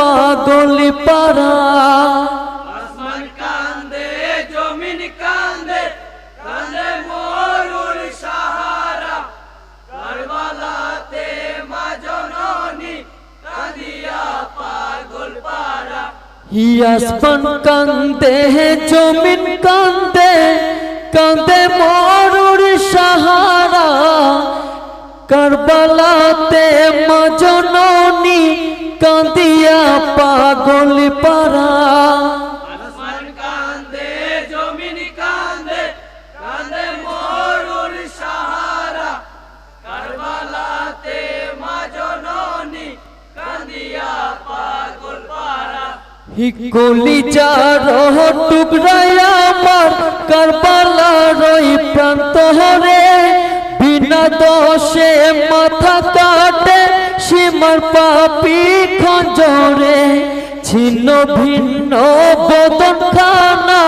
পাগলি পারা আসমান কান্দে জমিন কান্দে কান্দে মরুর সাহারা। কারবালাতে মা পাগল পারা হিকুলি যার টুকরাই বিনা দোষে মাথা কাটে সীমার পাপি খঞ্জরে ছিন্ন ভিন্ন বদন খানা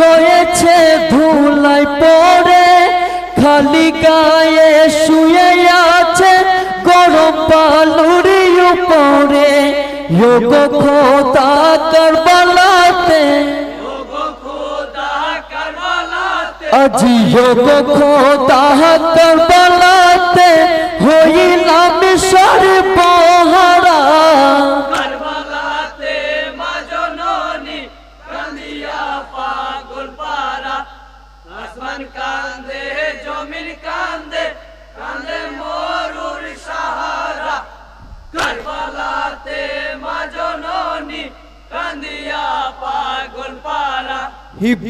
রয়েছে ধুলাই পড়ে, খালি গায়ে শুয়ে আছে, গরম পালুরি উপরে। যোগ খোদা করবালাতে। আজি যোগ খোদা করবালাতে হইলাম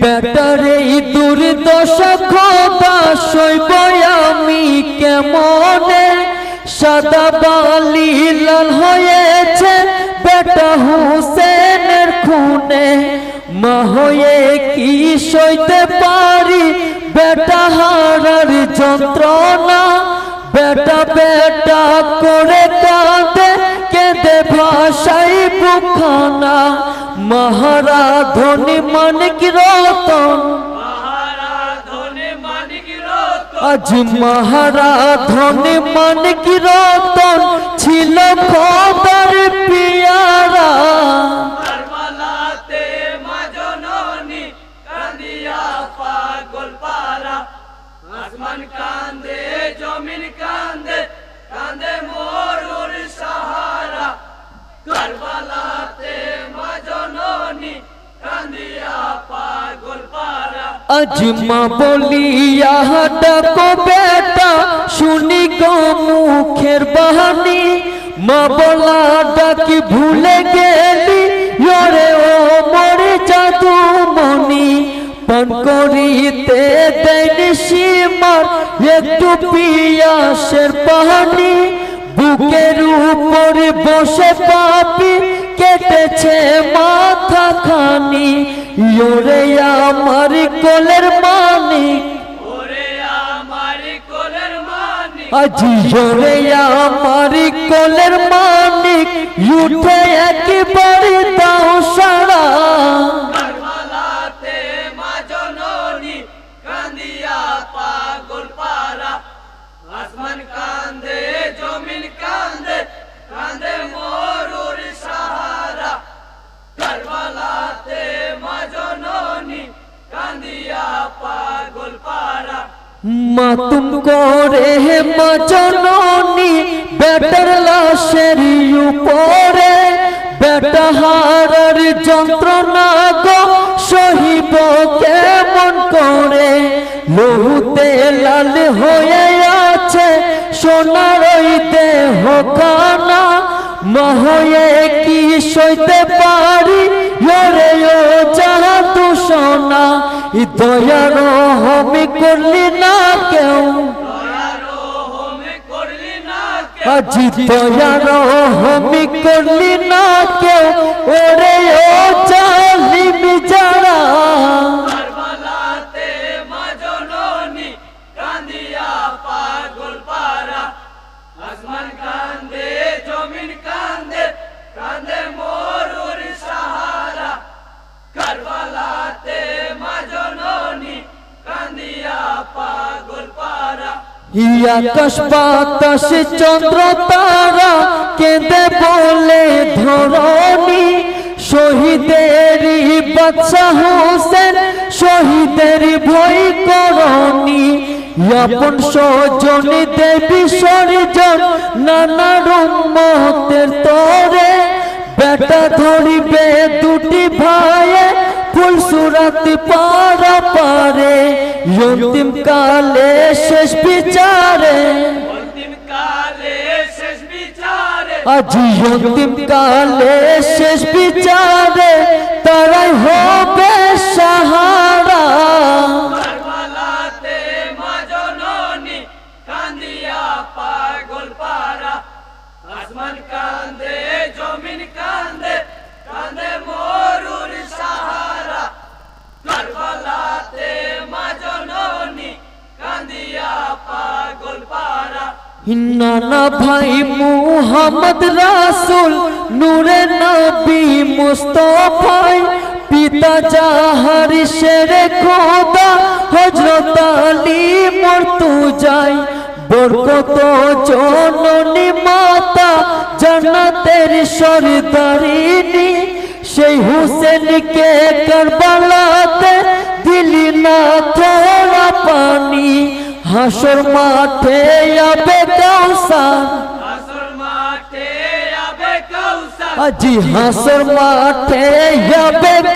বেটারে দুর্দশা, খোদা সইব আমি কেমনে? সাদা বালি লাল হয়েছে বেটা হুসেনের খুনে। মা হয়ে কি সইতে পারি বেটা হারার যন্ত্রণা? বেটা বেটা করে কাঁদে, কেঁদে ভাষাই বুখানা মহারাধনী মানিক রতন আজ মহারাধনী মানিক রতন ছিল খবর পিয়ারা। পারা আজ মা বলিয়া ডাকো বেটা, শুনি গো মুখের বাহানি মা বলা ডাকি ভুলে গেলি ওরে ও মরে জাদু মনি পান করিতে দেয়নি সীমার, একটু পিয়াসের পাহানি বুকের উপরে বসে পাপি কেটেছে মাথা খানি ইয়োরে আমার কোলের মানিক ওরে আমার কোলের মানি আজি ইয়োরে আমার কোলের মানিক উঠে একবার দাও মাতুম করে মা জননী, বেটার লাশের উপরে বেটা হারার যন্ত্রণা গো, সহিব কেমন করে? লহুতে লাল হয়ে আছে, সোনার দেহ কানা। মহয়ে কি সইতে পারি? ওরে ও যাহা তু সোনা ই দয়ার হমি করলি না কে আজি দয়ার হমি করলি না কেউ ওরে ও জালিমি আকাশ বাতাস চন্দ্র তারা কেঁদে বলে, ধরণী শহীদেরই বাচ্চা হোসেন, শহীদের ভয় করণী। আপন স্বজন দেবী সর্জন, নানা রুমতের তরে বেটা ধরিবে দুটি ফুল সুরাতি পারা পারে অন্তিম কালে শেষ বিচারে। আজি অন্তিম কালে শেষ বিচারে তারাই হবে সাহারা। নানা ভাই মুহাম্মদ রাসূল, নূরে নবী মুস্তফাই, পিতা জাহারি শেরে খোদা, হযরত আলী মর্তুজাই, বরকত জননী মাতা, জান্নাতের সরদারিনী, সেই হুসেনকে কারবালাতে দিলি না থোড়া পানি, হাসর মাঠে আবে কৌসার আজি হাসর মাঠে যাবে